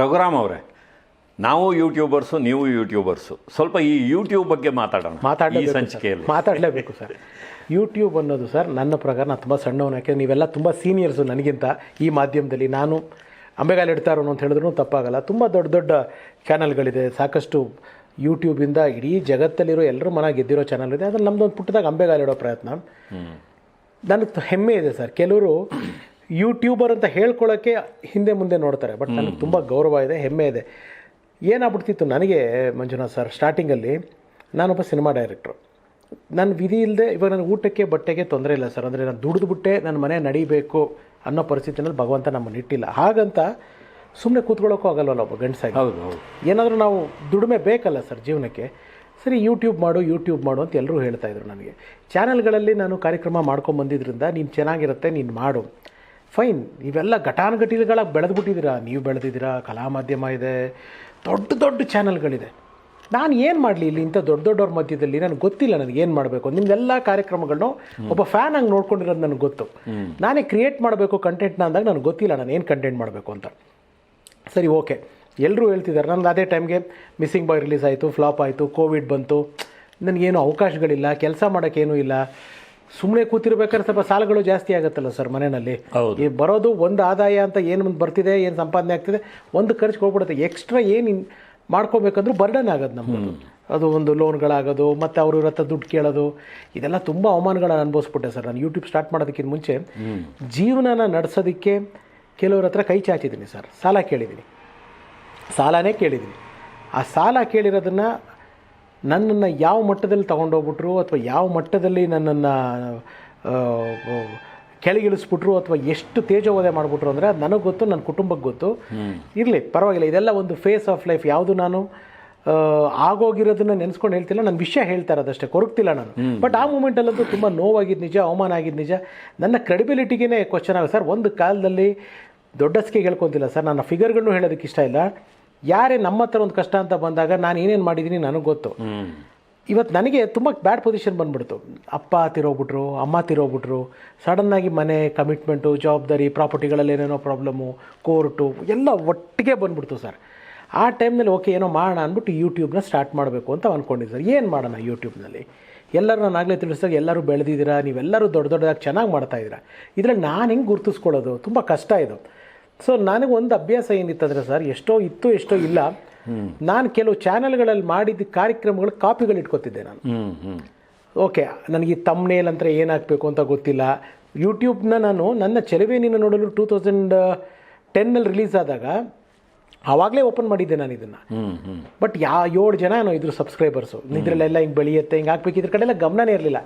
ರಘುರಾಮ್ ಅವರೇ ನಾವು ಯೂಟ್ಯೂಬರ್ಸು ನೀವು ಯೂಟ್ಯೂಬರ್ಸು ಸ್ವಲ್ಪ ಈ ಯೂಟ್ಯೂಬ್ ಬಗ್ಗೆ ಮಾತಾಡೋಣ. ಈ ಸಂಚಿಕೆಯಲ್ಲಿ. ಮಾತಾಡಲೇಬೇಕು ಸರ್. ಯೂಟ್ಯೂಬ್ ಅನ್ನೋದು ಸರ್ ನನ್ನ ಪ್ರಕಾರ ನಾನು ತುಂಬ ಸಣ್ಣವನು ಯಾಕೆಂದರೆ ನೀವೆಲ್ಲ ತುಂಬ ಸೀನಿಯರ್ಸು ನನಗಿಂತ ಈ ಮಾಧ್ಯಮದಲ್ಲಿ. ನಾನು ಅಂಬೆಗಾಲು ಇಡ್ತಾ ಇರೋನು ಅಂತ ಹೇಳಿದ್ರು ತಪ್ಪಾಗಲ್ಲ. ತುಂಬ ದೊಡ್ಡ ದೊಡ್ಡ ಚಾನಲ್ಗಳಿದೆ ಸಾಕಷ್ಟು ಯೂಟ್ಯೂಬಿಂದ ಇಡೀ ಜಗತ್ತಲ್ಲಿರೋ ಎಲ್ಲರೂ ಮನ ಗೆದ್ದಿರೋ ಚಾನಲ್ ಇದೆ. ಅದ್ರಲ್ಲಿ ನಮ್ಮದೊಂದು ಪುಟ್ಟದಾಗ ಅಂಬೆಗಾಲಿಡೋ ಪ್ರಯತ್ನ. ನನಗೆ ಹೆಮ್ಮೆ ಇದೆ ಸರ್. ಕೆಲವರು ಯೂಟ್ಯೂಬರ್ ಅಂತ ಹೇಳ್ಕೊಳ್ಳೋಕ್ಕೆ ಹಿಂದೆ ಮುಂದೆ ನೋಡ್ತಾರೆ. ಬಟ್ ನನಗೆ ತುಂಬ ಗೌರವ ಇದೆ ಹೆಮ್ಮೆ ಇದೆ. ಏನಾಗ್ಬಿಡ್ತಿತ್ತು ನನಗೆ ಮಂಜುನಾಥ್ ಸರ್ ಸ್ಟಾರ್ಟಿಂಗಲ್ಲಿ ನಾನೊಬ್ಬ ಸಿನಿಮಾ ಡೈರೆಕ್ಟ್ರು. ನನ್ನ ವಿಧಿ ಇಲ್ಲದೆ ಇವಾಗ ನನಗೆ ಊಟಕ್ಕೆ ಬಟ್ಟೆಗೆ ತೊಂದರೆ ಇಲ್ಲ ಸರ್. ಅಂದರೆ ನಾನು ದುಡಿದ್ಬಿಟ್ಟೆ ನನ್ನ ಮನೆ ನಡಿಬೇಕು ಅನ್ನೋ ಪರಿಸ್ಥಿತಿನಲ್ಲಿ ಭಗವಂತ ನಮ್ಮನ್ನು ಇಟ್ಟಿಲ್ಲ. ಹಾಗಂತ ಸುಮ್ಮನೆ ಕೂತ್ಕೊಳ್ಳೋಕ್ಕೂ ಆಗಲ್ವಲ್ಲ ಒಬ್ಬ ಗಂಡಸಾಗಿ ಹೌದು ಹೌದು. ಏನಾದರೂ ನಾವು ದುಡಿಮೆ ಬೇಕಲ್ಲ ಸರ್ ಜೀವನಕ್ಕೆ? ಸರಿ ಯೂಟ್ಯೂಬ್ ಮಾಡು ಯೂಟ್ಯೂಬ್ ಮಾಡು ಅಂತ ಎಲ್ಲರೂ ಹೇಳ್ತಾಯಿದ್ರು ನನಗೆ. ಚಾನಲ್ಗಳಲ್ಲಿ ನಾನು ಕಾರ್ಯಕ್ರಮ ಮಾಡ್ಕೊಂಡು ಬಂದಿದ್ದರಿಂದ ನೀನು ಚೆನ್ನಾಗಿರುತ್ತೆ ನೀನು ಮಾಡು. ಫೈನ್. ಇವೆಲ್ಲ ಘಟಾನುಘಟಿಗಳಾಗಿ ಬೆಳೆದ್ಬಿಟ್ಟಿದ್ದೀರಾ? ನೀವು ಬೆಳೆದಿದ್ದೀರಾ? ಕಲಾ ಮಾಧ್ಯಮ ಇದೆ. ದೊಡ್ಡ ದೊಡ್ಡ ಚಾನಲ್ಗಳಿದೆ. ನಾನು ಏನು ಮಾಡಲಿ ಇಲ್ಲಿ ಇಂಥ ದೊಡ್ಡ ದೊಡ್ಡವ್ರ ಮಧ್ಯದಲ್ಲಿ? ನನಗೆ ಗೊತ್ತಿಲ್ಲ ನನಗೆ ಏನು ಮಾಡಬೇಕು. ನಿಮ್ದೆಲ್ಲ ಕಾರ್ಯಕ್ರಮಗಳನ್ನು ಒಬ್ಬ ಫ್ಯಾನ್ ಆಗಿ ನೋಡ್ಕೊಂಡಿರೋದು ನನಗೆ ಗೊತ್ತು. ನಾನೇ ಕ್ರಿಯೇಟ್ ಮಾಡಬೇಕು ಕಂಟೆಂಟ್ನ ಅಂದಾಗ ನನಗೆ ಗೊತ್ತಿಲ್ಲ ನಾನು ಏನು ಕಂಟೆಂಟ್ ಮಾಡಬೇಕು ಅಂತ. ಸರಿ ಓಕೆ ಎಲ್ಲರೂ ಹೇಳ್ತಿದ್ದಾರೆ ನನಗೆ ಅದೇ ಟೈಮ್ಗೆ ಮಿಸ್ಸಿಂಗ್ ಬಾಯ್ ರಿಲೀಸ್ ಆಯಿತು ಫ್ಲಾಪ್ ಆಯಿತು ಕೋವಿಡ್ ಬಂತು. ನನಗೇನು ಅವಕಾಶಗಳಿಲ್ಲ ಕೆಲಸ ಮಾಡೋಕ್ಕೇನೂ ಇಲ್ಲ. ಸುಮ್ಮನೆ ಕೂತಿರ್ಬೇಕಾದ್ರೆ ಸ್ವಲ್ಪ ಸಾಲಗಳು ಜಾಸ್ತಿ ಆಗುತ್ತಲ್ಲ ಸರ್ ಮನೆಯಲ್ಲಿ. ಈ ಬರೋದು ಒಂದು ಆದಾಯ ಅಂತ ಏನು ಮುಂದೆ ಬರ್ತಿದೆ ಏನು ಸಂಪಾದನೆ ಆಗ್ತಿದೆ ಒಂದು ಖರ್ಚು ಹೋಗ್ಬಿಡುತ್ತೆ ಎಕ್ಸ್ಟ್ರಾ ಏನು ಮಾಡ್ಕೋಬೇಕಂದ್ರೂ ಬರ್ಡನ್ ಆಗೋದು ನಮ್ಮದು ಅದು ಒಂದು ಲೋನ್ಗಳಾಗೋದು ಮತ್ತು ಅವ್ರ ಇವ್ರ ಹತ್ರ ದುಡ್ಡು ಕೇಳೋದು ಇದೆಲ್ಲ ತುಂಬ ಅವಮಾನಗಳನ್ನು ಅನುಭವಿಸ್ಬಿಟ್ಟೆ ಸರ್ ನಾನು ಯೂಟ್ಯೂಬ್ ಸ್ಟಾರ್ಟ್ ಮಾಡೋದಕ್ಕಿಂತ ಮುಂಚೆ. ಜೀವನನ ನಡೆಸೋದಕ್ಕೆ ಕೆಲವ್ರ ಹತ್ರ ಕೈ ಚಾಚಿದ್ದೀನಿ ಸರ್. ಸಾಲ ಕೇಳಿದ್ದೀನಿ. ಸಾಲನೇ ಕೇಳಿದ್ದೀನಿ. ಆ ಸಾಲ ಕೇಳಿರೋದನ್ನು ನನ್ನನ್ನು ಯಾವ ಮಟ್ಟದಲ್ಲಿ ತೊಗೊಂಡೋಗ್ಬಿಟ್ರು ಅಥವಾ ಯಾವ ಮಟ್ಟದಲ್ಲಿ ನನ್ನನ್ನು ಕೆಳಗಿಳಿಸ್ಬಿಟ್ರು ಅಥವಾ ಎಷ್ಟು ತೇಜೋವಧೆ ಮಾಡಿಬಿಟ್ರು ಅಂದರೆ ಅದು ನನಗೆ ಗೊತ್ತು ನನ್ನ ಕುಟುಂಬಕ್ಕೆ ಗೊತ್ತು. ಇರಲಿ ಪರವಾಗಿಲ್ಲ. ಇದೆಲ್ಲ ಒಂದು ಫೇಸ್ ಆಫ್ ಲೈಫ್ ಯಾವುದು ನಾನು ಆಗೋಗಿರೋದನ್ನ ನೆನೆಸ್ಕೊಂಡು ಹೇಳ್ತಿಲ್ಲ. ನನ್ನ ವಿಷಯ ಹೇಳ್ತಾ ಇರೋದಷ್ಟೇ ಕೊರಗ್ತಿಲ್ಲ ನಾನು. ಬಟ್ ಆ ಮೂಮೆಂಟಲ್ಲಂತೂ ತುಂಬ ನೋವಾಗಿದ್ದು ನಿಜ ಅವಮಾನ ಆಗಿದ್ದು ನಿಜ. ನನ್ನ ಕ್ರೆಡಿಬಿಲಿಟಿಗೇ ಕ್ವಶನ್ ಆಗುತ್ತೆ ಸರ್ ಒಂದು ಕಾಲದಲ್ಲಿ ದೊಡ್ಡಸ್ಗೆ ಹೇಳ್ಕೊತಿಲ್ಲ. ಸರ್ ನನ್ನ ಫಿಗರ್ಗಳನ್ನೂ ಹೇಳೋದಕ್ಕೆ ಇಷ್ಟ ಇಲ್ಲ. ಯಾರೇ ನಮ್ಮ ಹತ್ರ ಒಂದು ಕಷ್ಟ ಅಂತ ಬಂದಾಗ ನಾನು ಏನೇನು ಮಾಡಿದ್ದೀನಿ ನನಗೆ ಗೊತ್ತು. ಇವತ್ತು ನನಗೆ ತುಂಬ ಬ್ಯಾಡ್ ಪೊಸಿಷನ್ ಬಂದ್ಬಿಡ್ತು. ಅಪ್ಪ ತಿರೋಗ್ಬಿಟ್ರು ಅಮ್ಮ ತಿರೋಗ್ಬಿಟ್ರು ಸಡನ್ನಾಗಿ ಮನೆ ಕಮಿಟ್ಮೆಂಟು ಜವಾಬ್ದಾರಿ ಪ್ರಾಪರ್ಟಿಗಳಲ್ಲಿ ಏನೇನೋ ಪ್ರಾಬ್ಲಮ್ಮು ಕೋರ್ಟು ಎಲ್ಲ ಒಟ್ಟಿಗೆ ಬಂದ್ಬಿಡ್ತು ಸರ್ ಆ ಟೈಮ್ನಲ್ಲಿ ಓಕೆ ಏನೋ ಮಾಡೋಣ ಅಂದ್ಬಿಟ್ಟು ಯೂಟ್ಯೂಬ್ನ ಸ್ಟಾರ್ಟ್ ಮಾಡಬೇಕು ಅಂತ ಅಂದ್ಕೊಂಡಿದ್ದೆ ಸರ್ ಏನು ಮಾಡೋಣ ಯೂಟ್ಯೂಬ್ನಲ್ಲಿ ಎಲ್ಲರೂ ನಾನಾಗಲೇ ಆಗಲೇ ತಿಳಿಸಿದಾಗ ಎಲ್ಲರೂ ಬೆಳೆದಿದ್ದೀರಾ? ನೀವೆಲ್ಲರೂ ದೊಡ್ಡ ದೊಡ್ಡದಾಗಿ ಚೆನ್ನಾಗಿ ಮಾಡ್ತಾಯಿದ್ದೀರಾ ಇದರಲ್ಲಿ ನಾನು ಹೆಂಗೆ ಗುರುತಿಸ್ಕೊಳ್ಳೋದು? ತುಂಬ ಕಷ್ಟ ಇದು. ಸೊ ನನಗೆ ಒಂದು ಅಭ್ಯಾಸ ಏನಿತ್ತಂದರೆ ಸರ್ ಎಷ್ಟೋ ಇತ್ತು ಎಷ್ಟೋ ಇಲ್ಲ. ನಾನು ಕೆಲವು ಚಾನೆಲ್ಗಳಲ್ಲಿ ಮಾಡಿದ ಕಾರ್ಯಕ್ರಮಗಳ ಕಾಪಿಗಳು ಇಟ್ಕೊತಿದ್ದೆ ನಾನು. ಓಕೆ ನನಗೆ ತಮ್ನೇಲ್ ಅಂತ ಏನಾಗಬೇಕು ಅಂತ ಗೊತ್ತಿಲ್ಲ. ಯೂಟ್ಯೂಬ್ನ ನಾನು ನನ್ನ ಚೆಲುವೇನಿನ ನೋಡಲು ಟೂ ತೌಸಂಡ್ ಟೆನ್ನಲ್ಲಿ ರಿಲೀಸ್ ಆದಾಗ ಆವಾಗಲೇ ಓಪನ್ ಮಾಡಿದ್ದೆ ನಾನು ಇದನ್ನು. ಬಟ್ ಯಾ ಏಳು ಜನ ಏನೋ ಇದ್ರು ಸಬ್ಸ್ಕ್ರೈಬರ್ಸು ಇದ್ರಲ್ಲೆಲ್ಲ ಹಿಂಗೆ ಬೆಳೆಯುತ್ತೆ ಹಿಂಗೆ ಹಾಕ್ಬೇಕು ಇದ್ರ ಕಡೆಲ್ಲ ಗಮನನೇ ಇರಲಿಲ್ಲ.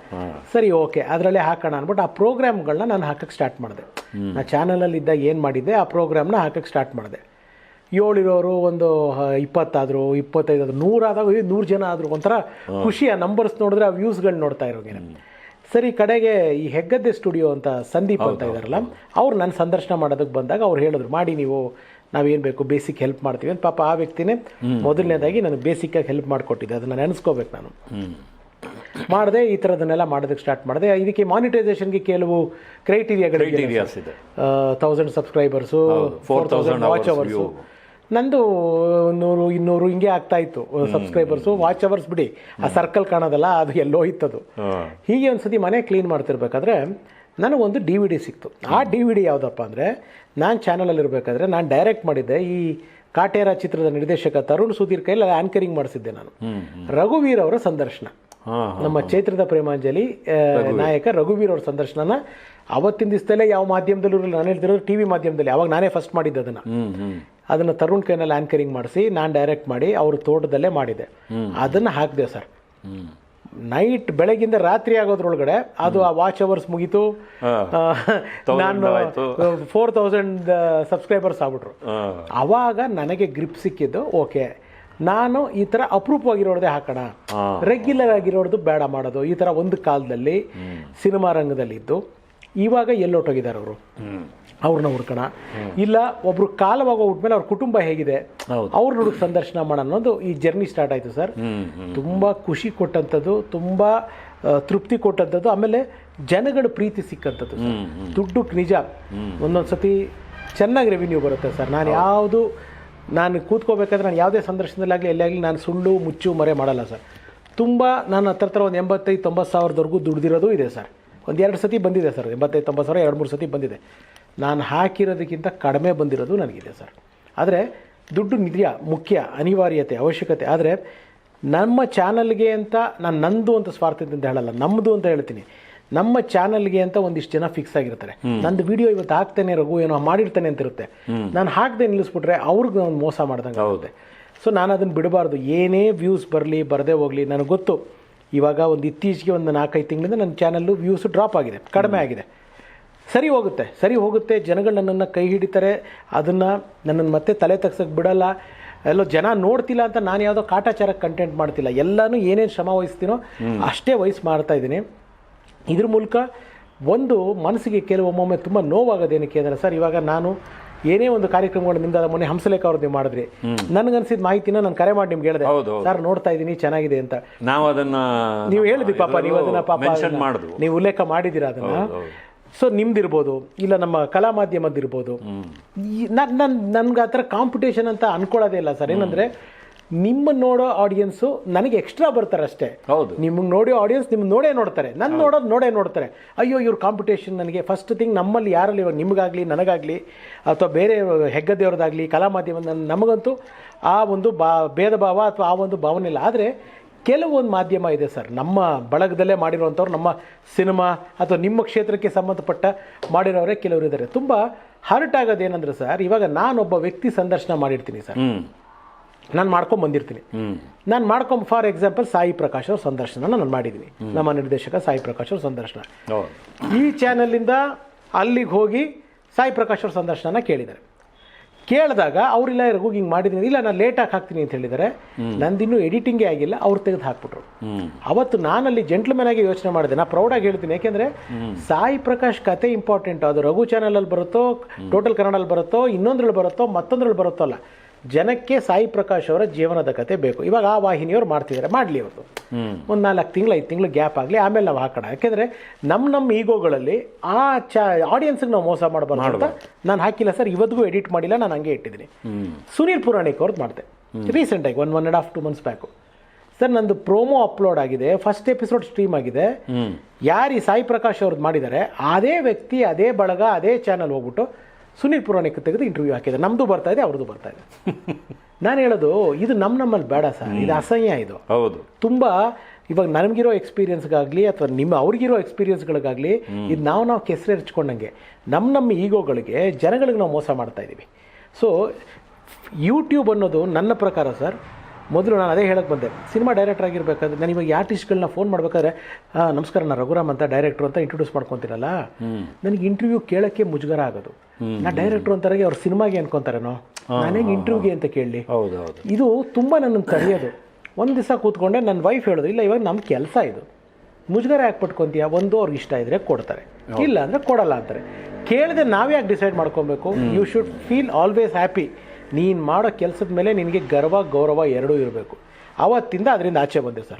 ಸರಿ ಓಕೆ ಅದರಲ್ಲೇ ಹಾಕೋಣ ಅಂದ್ಬಿಟ್ಟು ಆ ಪ್ರೋಗ್ರಾಮ್ಗಳನ್ನ ನಾನು ಹಾಕಕ್ಕೆ ಸ್ಟಾರ್ಟ್ ಮಾಡಿದೆ. ನಾ ಚಾನಲಲ್ಲಿದ್ದ ಏನು ಮಾಡಿದ್ದೆ ಆ ಪ್ರೋಗ್ರಾಮ್ನ ಹಾಕಕ್ಕೆ ಸ್ಟಾರ್ಟ್ ಮಾಡಿದೆ. ಏಳಿರೋರು ಒಂದು ಇಪ್ಪತ್ತಾದರು ಇಪ್ಪತ್ತೈದು ಆದರೂ ನೂರಾದಾಗ ನೂರು ಜನ ಆದರು ಒಂಥರ ಖುಷಿ ಆ ನಂಬರ್ಸ್ ನೋಡಿದ್ರೆ ಆ ವ್ಯೂಸ್ಗಳು ನೋಡ್ತಾ ಇರೋಗೇನೆ ಸರಿ ಕಡೆಗೆ ಈ ಹೆಗ್ಗದ್ದೆ ಸ್ಟುಡಿಯೋ ಅಂತ ಸಂದೀಪ್ ಅಂತ ಇದ್ದಾರಲ್ಲ ಅವ್ರು ನನ್ನ ಸಂದರ್ಶನ ಮಾಡೋದಕ್ಕೆ ಬಂದಾಗ ಅವ್ರು ಹೇಳಿದ್ರು ಮಾಡಿ ನೀವು ನಾವೇನು ಬೇಕು? ಬೇಸಿಕ್ ಹೆಲ್ಪ್ ಮಾಡ್ತೀವಿ. ಅಂತ ಪಾಪ ಆ ವ್ಯಕ್ತಿನೇ ಮೊದಲನೇದಾಗಿ ನನಗೆ ಬೇಸಿಕ್ಕಾಗಿ ಹೆಲ್ಪ್ ಮಾಡಿಕೊಟ್ಟಿದ್ದೆ. ಅದನ್ನು ನೆನೆಸ್ಕೋಬೇಕು ನಾನು. ಮಾಡಿದೆ ಈ ಥರದನ್ನೆಲ್ಲ ಮಾಡೋದಕ್ಕೆ ಸ್ಟಾರ್ಟ್ ಮಾಡಿದೆ. ಇದಕ್ಕೆ ಮಾನಿಟೈಸೇಷನ್ಗೆ ಕೆಲವು ಕ್ರೈಟೀರಿಯಾಗಳು ಇದೆ. Thousand subscribers four 4,000 thousand watch hours ನಂದು ನೂರು ಇನ್ನೂರು ಹಿಂಗೆ ಆಗ್ತಾ ಇತ್ತು ಸಬ್ಸ್ಕ್ರೈಬರ್ಸು ವಾಚ್ ಅವರ್ಸ್ ಬಿಡಿ. ಆ ಸರ್ಕಲ್ ಕಾಣೋದಲ್ಲ ಅದು ಎಲ್ಲೋ ಇತ್ತದು. ಹೀಗೆ ಒಂದ್ಸತಿ ಮನೆ ಕ್ಲೀನ್ ಮಾಡ್ತಿರ್ಬೇಕಾದ್ರೆ ನನಗೊಂದು ಡಿ ವಿ ಡಿ ಸಿಕ್ತು. ಆ ಡಿ ವಿ ಡಿ ಯಾವುದಪ್ಪ ಅಂದರೆ ನಾನು ಚಾನಲಲ್ಲಿರಬೇಕಾದ್ರೆ ನಾನು ಡೈರೆಕ್ಟ್ ಮಾಡಿದ್ದೆ ಈ ಕಾಟೇರ ಚಿತ್ರದ ನಿರ್ದೇಶಕ ತರುಣ್ ಸುಧೀರ್ ಕೈಲಿ ಆ್ಯಂಕರಿಂಗ್ ಮಾಡಿಸಿದ್ದೆ ನಾನು. ರಘುವೀರ್ ಅವರ ಸಂದರ್ಶನ. ನಮ್ಮ ಚೈತ್ರದ ಪ್ರೇಮಾಂಜಲಿ ನಾಯಕ ರಘುವೀರ್ ಅವ್ರ ಸಂದರ್ಶನನ ಅವತ್ತಿನ ದಿವಸದಲ್ಲೇ ಯಾವ ಮಾಧ್ಯಮದಲ್ಲೂ ನಾನು ಹೇಳ್ತಿರೋದು ಟಿ ವಿ ಮಾಧ್ಯಮದಲ್ಲಿ. ಅವಾಗ ನಾನೇ ಫಸ್ಟ್ ಮಾಡಿದ್ದೆ ಅದನ್ನು. ಅದನ್ನು ತರುಣ್ ಕೈನಲ್ಲಿ ಆ್ಯಂಕರಿಂಗ್ ಮಾಡಿಸಿ ನಾನು ಡೈರೆಕ್ಟ್ ಮಾಡಿ ಅವ್ರ ತೋಟದಲ್ಲೇ ಮಾಡಿದೆ ಅದನ್ನು ಹಾಕಿದೆ ಸರ್. ನೈಟ್ ಬೆಳಗಿಂದ ರಾತ್ರಿ ಆಗೋದ್ರೊಳಗಡೆ ಅದು ಆ ವಾಚ್ ಅವರ್ಸ್ ಮುಗೀತು. ನಾನು. ಫೋರ್ ತೌಸಂಡ್ ಸಬ್ಸ್ಕ್ರೈಬರ್ಸ್ ಆಗ್ಬಿಟ್ರು. ಅವಾಗ ನನಗೆ ಗ್ರಿಪ್ ಸಿಕ್ಕಿದ್ದು ಓಕೆ ನಾನು ಈ ಥರ ಅಪರೂಪವಾಗಿರೋದೇ ಹಾಕೋಣ. ರೆಗ್ಯುಲರ್ ಆಗಿರೋದು ಬೇಡ ಮಾಡೋದು. ಈ ಥರ ಒಂದು ಕಾಲದಲ್ಲಿ ಸಿನಿಮಾ ರಂಗದಲ್ಲಿದ್ದು ಇವಾಗ ಎಲ್ಲೊಟ್ಟೋಗಿದ್ದಾರೆ ಅವರು. ಅವ್ರನ್ನ ಹುಡ್ಕೋಣ. ಇಲ್ಲ ಒಬ್ರು ಕಾಲವಾಗ ಹೋಗ್ಬಿಟ್ಮೇಲೆ ಅವ್ರ ಕುಟುಂಬ ಹೇಗಿದೆ. ಅವ್ರ ಹುಡುಗ ಸಂದರ್ಶನ ಮಾಡೋಣ ಅನ್ನೋದು ಈ ಜರ್ನಿ ಸ್ಟಾರ್ಟ್ ಆಯಿತು ಸರ್. ತುಂಬ ಖುಷಿ ಕೊಟ್ಟಂಥದ್ದು ತುಂಬ ತೃಪ್ತಿ ಕೊಟ್ಟಂಥದ್ದು ಆಮೇಲೆ ಜನಗಳ ಪ್ರೀತಿ ಸಿಕ್ಕಂಥದ್ದು ದುಡ್ಡು ನಿಜ. ಒಂದೊಂದು ಸತಿ ಚೆನ್ನಾಗಿ ರೆವಿನ್ಯೂ ಬರುತ್ತೆ ಸರ್. ನಾನು ಯಾವುದು ನಾನು ಕೂತ್ಕೋಬೇಕಾದ್ರೆ ನಾನು ಯಾವುದೇ ಸಂದರ್ಶನದಲ್ಲಾಗಲಿ ಎಲ್ಲಾಗಲಿ ನಾನು ಸುಳ್ಳು ಮುಚ್ಚು ಮರೆ ಮಾಡಲ್ಲ ಸರ್. ತುಂಬ ನಾನು ಹತ್ರ ಹತ್ರ ಒಂದು ಎಂಬತ್ತೈದು ತೊಂಬತ್ತು ಸಾವಿರದವರೆಗೂ ದುಡ್ದಿರೋದು ಇದೆ ಸರ್. ಒಂದು ಎರಡು ಸತಿ ಬಂದಿದೆ ಸರ್ ಎಂಬತ್ತೈದು ತೊಂಬತ್ತು ಸಾವಿರ ಎರಡು ಮೂರು ಸತಿ ಬಂದಿದೆ. ನಾನು ಹಾಕಿರೋದಕ್ಕಿಂತ ಕಡಿಮೆ ಬಂದಿರೋದು ನನಗಿದೆ ಸರ್. ಆದರೆ ದುಡ್ಡು ನಿಧಿಯ ಮುಖ್ಯ ಅನಿವಾರ್ಯತೆ ಅವಶ್ಯಕತೆ. ಆದರೆ ನಮ್ಮ ಚಾನಲ್ಗೆ ಅಂತ ನಾನು ನಂದು ಅಂತ ಸ್ವಾರ್ಥದಿಂದ ಹೇಳಲ್ಲ ನಮ್ಮದು ಅಂತ ಹೇಳ್ತೀನಿ. ನಮ್ಮ ಚಾನಲ್ಗೆ ಅಂತ ಒಂದಿಷ್ಟು ಜನ ಫಿಕ್ಸ್ ಆಗಿರ್ತಾರೆ. ನಂದು ವಿಡಿಯೋ ಇವತ್ತು ಹಾಕ್ತೇನೆ ರಘು ಏನೋ ಮಾಡಿರ್ತಾನೆ ಅಂತ ಇರುತ್ತೆ ನಾನು ಹಾಕದೆ ನಿಲ್ಲಿಸ್ಬಿಟ್ರೆ ಅವ್ರಿಗೆ ಒಂದು ಮೋಸ ಮಾಡ್ದಂಗೆ ಆಗುತ್ತೆ ಸೊ ನಾನು ಅದನ್ನು ಬಿಡಬಾರ್ದು. ಏನೇ ವ್ಯೂಸ್ ಬರಲಿ ಬರದೇ ಹೋಗಲಿ ನನಗೆ ಗೊತ್ತು. ಇವಾಗ ಒಂದು ಇತ್ತೀಚೆಗೆ ಒಂದು ನಾಲ್ಕೈದು ತಿಂಗಳಿಂದ ನನ್ನ ಚಾನಲ್ಲು ವ್ಯೂಸ್ ಡ್ರಾಪ್ ಆಗಿದೆ ಕಡಿಮೆ ಆಗಿದೆ. ಸರಿ ಹೋಗುತ್ತೆ ಸರಿ ಹೋಗುತ್ತೆ ಜನಗಳು ನನ್ನನ್ನು ಕೈ ಹಿಡಿತಾರೆ ಅದನ್ನು ನನ್ನನ್ನು ಮತ್ತೆ ತಲೆ ತಗ್ಸೋಕ್ಕೆ ಬಿಡಲ್ಲ. ಎಲ್ಲೋ ಜನ ನೋಡ್ತಿಲ್ಲ ಅಂತ ನಾನು ಯಾವುದೋ ಕಾಟಾಚಾರಕ್ಕೆ ಕಂಟೆಂಟ್ ಮಾಡ್ತಿಲ್ಲ ಎಲ್ಲನೂ ಏನೇನು ಶ್ರಮ ವಹಿಸ್ತೀನೋ ಅಷ್ಟೇ ವಹಿಸಿ ಮಾಡ್ತಾ ಇದ್ದೀನಿ. ಇದ್ರ ಮೂಲಕ ಒಂದು ಮನಸ್ಸಿಗೆ ಕೆಲವೊಮ್ಮೊಮ್ಮೆ ತುಂಬ ನೋವಾಗೋದೇನಕ್ಕೆ ಅಂದರೆ ಸರ್ ಇವಾಗ ನಾನು ಏನೇ ಒಂದು ಕಾರ್ಯಕ್ರಮಗಳು ನಿಮ್ದು ಮೊನ್ನೆ ಹಂಸಲೇಖ ಅವ್ರದ್ದು ನೀವು ಮಾಡಿದ್ರಿ. ನನಗನ್ಸಿದ ಮಾಹಿತಿನ ನಾನು ಕರೆ ಮಾಡಿ ನಿಮ್ಗೆ ಹೇಳಿದೆ. ಸರ್ ನೋಡ್ತಾ ಇದ್ದೀನಿ ಚೆನ್ನಾಗಿದೆ ಅಂತ. ನಾವು ಅದನ್ನ ನೀವು ಹೇಳಿದ್ವಿ ಪಾಪ ನೀವು ಅದನ್ನ ಪಾಪ ನೀವು ಉಲ್ಲೇಖ ಮಾಡಿದ್ದೀರಾ ಅದನ್ನ. ಸೊ ನಿಮ್ದಿರ್ಬೋದು ಇಲ್ಲ ನಮ್ಮ ಕಲಾ ಮಾಧ್ಯಮದ್ದಿರ್ಬೋದು. ನನ್ನ ನನ್ಗೆ ಆ ಥರ ಕಾಂಪಿಟೇಷನ್ ಅಂತ ಅನ್ಕೊಳ್ಳೋದೇ ಇಲ್ಲ ಸರ್. ಏನಂದ್ರೆ ನಿಮ್ಮ ನೋಡೋ ಆಡಿಯನ್ಸು ನನಗೆ ಎಕ್ಸ್ಟ್ರಾ ಬರ್ತಾರೆ ಅಷ್ಟೇ ಹೌದು. ನಿಮ್ಗೆ ನೋಡಿ ಆಡಿಯನ್ಸ್ ನಿಮ್ಗೆ ನೋಡೇ ನೋಡ್ತಾರೆ. ನನ್ನ ನೋಡೋದು ನೋಡೇ ನೋಡ್ತಾರೆ. ಅಯ್ಯೋ ಇವ್ರ ಕಾಂಪಿಟೇಷನ್ ನನಗೆ ಫಸ್ಟ್ ಥಿಂಗ್ ನಮ್ಮಲ್ಲಿ ಯಾರಲ್ಲಿ ಇವಾಗ ನಿಮಗಾಗಲಿ ನನಗಾಗಲಿ ಅಥವಾ ಬೇರೆ ಹೆಗ್ಗದೇವ್ರದ್ದಾಗಲಿ ಕಲಾ ಮಾಧ್ಯಮ ನಮಗಂತೂ ಆ ಒಂದು ಬಾ ಭೇದ ಭಾವ ಅಥವಾ ಆ ಒಂದು ಭಾವನೆ ಇಲ್ಲ. ಆದರೆ ಕೆಲವೊಂದು ಮಾಧ್ಯಮ ಇದೆ ಸರ್. ನಮ್ಮ ಬಳಗದಲ್ಲೇ ಮಾಡಿರುವಂಥವ್ರು ನಮ್ಮ ಸಿನಿಮಾ ಅಥವಾ ನಿಮ್ಮ ಕ್ಷೇತ್ರಕ್ಕೆ ಸಂಬಂಧಪಟ್ಟ ಮಾಡಿರೋರೇ ಕೆಲವರು ಇದ್ದಾರೆ ತುಂಬ ಹರ್ಟ್ ಆಗೋದೇನೆಂದ್ರೆ ಸರ್ ಇವಾಗ ನಾನೊಬ್ಬ ವ್ಯಕ್ತಿ ಸಂದರ್ಶನ ಮಾಡಿರ್ತೀನಿ ಸರ್. ನಾನು ಮಾಡ್ಕೊಂಡು ಬಂದಿರ್ತೀನಿ. ನಾನು ಮಾಡ್ಕೊಂಡು ಫಾರ್ ಎಕ್ಸಾಂಪಲ್ ಸಾಯಿ ಪ್ರಕಾಶ್ ಅವ್ರ ಸಂದರ್ಶನ ನಾನು ಮಾಡಿದ್ದೀನಿ ನಮ್ಮ ನಿರ್ದೇಶಕ ಸಾಯಿ ಪ್ರಕಾಶ್ ಅವ್ರ ಸಂದರ್ಶನ. ಈ ಚಾನಲಿಂದ ಅಲ್ಲಿಗೆ ಹೋಗಿ ಸಾಯಿ ಪ್ರಕಾಶ್ ಅವ್ರ ಸಂದರ್ಶನ ಕೇಳಿದ್ದಾರೆ. ಕೇಳಿದಾಗ ಅವರಿಲ್ಲ ಹೋಗಿ ಹಿಂಗೆ ಮಾಡಿದ್ದೀನಿ ಇಲ್ಲ ನಾನು ಲೇಟಾಗಿ ಹಾಕ್ತೀನಿ ಅಂತ ಹೇಳಿದರೆ ನಂದಿನ್ನೂ ಎಡಿಟಿಂಗೇ ಆಗಿಲ್ಲ ಅವ್ರು ತೆಗೆದು ಹಾಕ್ಬಿಟ್ರು. ಅವತ್ತು ನಾನಲ್ಲಿ ಜೆಂಟ್ಲ್ಮನ್ ಆಗಿ ಯೋಚನೆ ಮಾಡಿದೆ. ನಾ ಪ್ರೌಡಾಗಿ ಹೇಳ್ತೀನಿ. ಯಾಕೆಂದರೆ ಸಾಯಿ ಪ್ರಕಾಶ್ ಕತೆ ಇಂಪಾರ್ಟೆಂಟ್ ಅದು ರಘು ಚಾನಲಲ್ಲಿ ಬರುತ್ತೋ ಟೋಟಲ್ ಕನ್ನಡಲ್ಲಿ ಬರುತ್ತೋ ಇನ್ನೊಂದ್ರಲ್ಲಿ ಬರುತ್ತೋ ಮತ್ತೊಂದ್ರಲ್ಲಿ ಬರುತ್ತೋ ಅಲ್ಲ. ಜನಕ್ಕೆ ಸಾಯಿ ಪ್ರಕಾಶ್ ಅವರ ಜೀವನದ ಕತೆ ಬೇಕು. ಇವಾಗ ಆ ವಾಹಿನಿಯವ್ರು ಮಾಡ್ತಿದ್ದಾರೆ. ಮಾಡಲಿ ಅವರು ಒಂದು ನಾಲ್ಕು ತಿಂಗಳು ಐದು ತಿಂಗಳು ಗ್ಯಾಪ್ ಆಗಲಿ ಆಮೇಲೆ ನಾವು ಹಾಕೋಣ. ಯಾಕೆಂದರೆ ನಮ್ಮ ನಮ್ಮ ಈಗೋಗಳಲ್ಲಿ ಆ ಚ ಆಡಿಯನ್ಸ್ಗೆ ನಾವು ಮೋಸ ಮಾಡಬಾರ್ದು ಅಂತ ನಾನು ಹಾಕಿಲ್ಲ ಸರ್. ಇವತ್ತಿಗೂ ಎಡಿಟ್ ಮಾಡಿಲ್ಲ ನಾನು ಹಂಗೆ ಇಟ್ಟಿದ್ದೀನಿ. ಸುನೀಲ್ ಪುರಾಣಿಕ್ ಅವ್ರದ್ದು ಮಾಡಿದೆ. ರೀಸೆಂಟಾಗಿ one one and half to months back sir ನಂದು ಪ್ರೋಮೋ ಅಪ್ಲೋಡ್ ಆಗಿದೆ. ಫಸ್ಟ್ ಎಪಿಸೋಡ್ ಸ್ಟ್ರೀಮ್ ಆಗಿದೆ. ಯಾರು ಈ ಸಾಯಿ ಪ್ರಕಾಶ್ ಅವ್ರದ್ದು ಮಾಡಿದ್ದಾರೆ ಅದೇ ವ್ಯಕ್ತಿ ಅದೇ ಬಳಗ ಅದೇ ಚಾನಲ್ ಹೋಗ್ಬಿಟ್ಟು ಸುನೀಲ್ ಪುರಾಣಿಕ್ ತೆಗೆದು ಇಂಟರ್ವ್ಯೂ ಹಾಕಿದ್ದಾರೆ ನಮ್ಮದು ಬರ್ತಾ ಇದೆ ಅವ್ರದ್ದು ಬರ್ತಾ ಇದೆ. ನಾನು ಹೇಳೋದು ಇದು ನಮ್ಮ ನಮ್ಮಲ್ಲಿ ಬೇಡ ಸರ್. ಇದು ಅಸಹ್ಯ ಇದು. ಹೌದು. ತುಂಬ ಇವಾಗ ನಮಗಿರೋ ಎಕ್ಸ್ಪೀರಿಯನ್ಸ್ಗಾಗಲಿ ಅಥವಾ ನಿಮ್ಮ ಅವ್ರಿಗಿರೋ ಎಕ್ಸ್ಪೀರಿಯನ್ಸ್ಗಳಿಗಾಗಲಿ ಇದು ನಾವು ನಾವು ಕೆಸರು ಹಚ್ಕೊಂಡಂಗೆ ನಮ್ಮ ನಮ್ಮ ಈಗೋಗಳಿಗೆ ಜನಗಳಿಗೆ ನಾವು ಮೋಸ ಮಾಡ್ತಾ ಇದ್ದೀವಿ ಸೊ ಯೂಟ್ಯೂಬ್ ಅನ್ನೋದು ನನ್ನ ಪ್ರಕಾರ ಸರ್ ಮೊದಲು ನಾನು ಅದೇ ಹೇಳಕ್ಕೆ ಬಂದೆ. ಸಿನಿಮಾ ಡೈರೆಕ್ಟರ್ ಆಗಿರ್ಬೇಕಾದ್ರೆ ನಾನು ಇವಾಗ ಆರ್ಟಿಸ್ಟ್ಗಳನ್ನ ಫೋನ್ ಮಾಡ್ಬೇಕಾದ್ರೆ ಹಾಂ ನಮಸ್ಕಾರ ನಾನು ರಘುರಾಮ್ ಅಂತ ಡೈರೆಕ್ಟರ್ ಅಂತ ಇಂಟ್ರೊಡ್ಯೂಸ್ ಮಾಡ್ಕೊತೀರಲ್ಲ? ನನಗೆ ಇಂಟರ್ವ್ಯೂ ಕೇಳೋಕ್ಕೆ ಮುಜುಗರ ಆಗೋದು. ನಾ ಡೈರೆಕ್ಟರ್ ಅಂತಾರೆ ಅವ್ರ ಸಿನಿಮಾಗೆ ಅನ್ಕೊಂತಾರೇನೋ? ನಾನೇನು ಇಂಟರ್ವ್ಯೂಗೆ ಅಂತ ಕೇಳಲಿ ಇದು ತುಂಬ ನನ್ನ ತಡೆಯೋದು ಒಂದು ದಿವಸ ಕೂತ್ಕೊಂಡೆ ನನ್ನ ವೈಫ್ ಹೇಳೋದು ಇಲ್ಲ ಇವಾಗ ನಮ್ಮ ಕೆಲಸ ಇದು. ಮುಜುಗರ ಯಾಕೆ ಪಟ್ಕೊಂತೀಯ ಒಂದು ಅವ್ರಿಗೆ ಇಷ್ಟ ಇದ್ರೆ ಕೊಡ್ತಾರೆ. ಇಲ್ಲ ಅಂದರೆ ಕೊಡಲ್ಲ ಅಂತಾರೆ. ಕೇಳದೆ ನಾವ್ಯಾಕೆ ಡಿಸೈಡ್ ಮಾಡ್ಕೊಬೇಕು? You should feel always happy ನೀನು ಮಾಡೋ ಕೆಲಸದ ಮೇಲೆ ನಿನಗೆ ಗರ್ವ ಗೌರವ ಎರಡೂ ಇರಬೇಕು. ಆವತ್ತಿಂದ ಅದರಿಂದ ಆಚೆ ಬಂದೆ ಸರ್.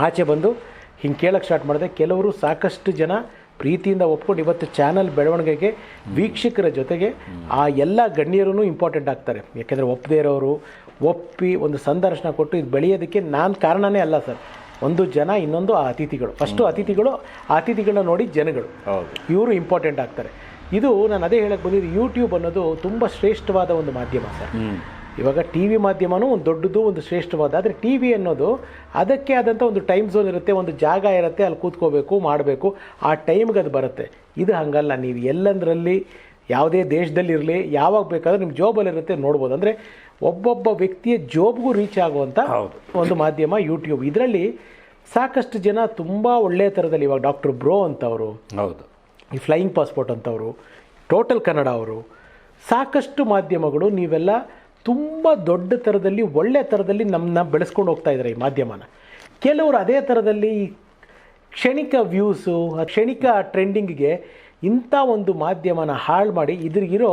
ಆಚೆ ಬಂದು ಹಿಂಗೆ ಕೇಳಕ್ಕೆ ಸ್ಟಾರ್ಟ್ ಮಾಡಿದೆ. ಕೆಲವರು ಸಾಕಷ್ಟು ಜನ ಪ್ರೀತಿಯಿಂದ ಒಪ್ಕೊಂಡು ಇವತ್ತು ಚಾನಲ್ ಬೆಳವಣಿಗೆಗೆ ವೀಕ್ಷಕರ ಜೊತೆಗೆ ಆ ಎಲ್ಲ ಗಣ್ಯರೂ ಇಂಪಾರ್ಟೆಂಟ್ ಆಗ್ತಾರೆ. ಯಾಕೆಂದರೆ ಒಪ್ಪದೇ ಇರೋರು ಒಪ್ಪಿ ಒಂದು ಸಂದರ್ಶನ ಕೊಟ್ಟು ಇದು ಬೆಳೆಯೋದಕ್ಕೆ ನಾನು ಕಾರಣನೇ ಅಲ್ಲ ಸರ್. ಒಂದು ಜನ ಇನ್ನೊಂದು ಆ ಅತಿಥಿಗಳು. ಫಸ್ಟು ಅತಿಥಿಗಳು ಆ ಅತಿಥಿಗಳನ್ನ ನೋಡಿ ಜನಗಳು. ಇವರು ಇಂಪಾರ್ಟೆಂಟ್ ಆಗ್ತಾರೆ. ಇದು ನಾನು ಅದೇ ಹೇಳಕ್ಕೆ ಬಂದಿದ್ದು ಯೂಟ್ಯೂಬ್ ಅನ್ನೋದು ತುಂಬ ಶ್ರೇಷ್ಠವಾದ ಒಂದು ಮಾಧ್ಯಮ ಸರ್. ಇವಾಗ ಟಿ ವಿ ಮಾಧ್ಯಮನೂ ಒಂದು ದೊಡ್ಡದು ಒಂದು ಶ್ರೇಷ್ಠವಾದ ಆದರೆ ಟಿ ವಿ ಅನ್ನೋದು ಅದಕ್ಕೆ ಆದಂಥ ಒಂದು ಟೈಮ್ ಝೋನ್ ಇರುತ್ತೆ ಒಂದು ಜಾಗ ಇರುತ್ತೆ ಅಲ್ಲಿ ಕೂತ್ಕೋಬೇಕು ಮಾಡಬೇಕು ಆ ಟೈಮ್ಗೆ ಅದು ಬರುತ್ತೆ. ಇದು ಹಂಗಲ್ಲ ನೀವು ಎಲ್ಲಂದ್ರಲ್ಲಿ ಯಾವುದೇ ದೇಶದಲ್ಲಿರಲಿ ಯಾವಾಗ ಬೇಕಾದ್ರೂ ನಿಮ್ಮ ಜೋಬಲ್ಲಿರುತ್ತೆ ನೋಡ್ಬೋದು. ಅಂದರೆ ಒಬ್ಬೊಬ್ಬ ವ್ಯಕ್ತಿಯ ಜೋಬ್ಗೂ ರೀಚ್ ಆಗುವಂಥ. ಒಂದು ಮಾಧ್ಯಮ ಯೂಟ್ಯೂಬ್ ಇದರಲ್ಲಿ ಸಾಕಷ್ಟು ಜನ ತುಂಬ ಒಳ್ಳೆಯ ಥರದಲ್ಲಿ ಇವಾಗ ಡಾಕ್ಟರ್ ಬ್ರೋ ಅಂತವರು ಹೌದು. ಈ ಫ್ಲೈಯಿಂಗ್ ಪಾಸ್ಪೋರ್ಟ್ ಅಂತವರು, ಟೋಟಲ್ ಕನ್ನಡ ಅವರು, ಸಾಕಷ್ಟು ಮಾಧ್ಯಮಗಳು ನೀವೆಲ್ಲ ತುಂಬ ದೊಡ್ಡ ಥರದಲ್ಲಿ ಒಳ್ಳೆ ಥರದಲ್ಲಿ ನಮ್ಮನ್ನ ಬೆಳೆಸ್ಕೊಂಡು ಹೋಗ್ತಾ ಇದ್ದಾರೆ ಈ ಮಾಧ್ಯಮನ. ಕೆಲವರು ಅದೇ ಥರದಲ್ಲಿ ಕ್ಷಣಿಕ ವ್ಯೂಸು ಕ್ಷಣಿಕ ಟ್ರೆಂಡಿಂಗಿಗೆ ಇಂಥ ಒಂದು ಮಾಧ್ಯಮನ ಹಾಳು ಮಾಡಿ ಇದ್ರಿಗಿರೋ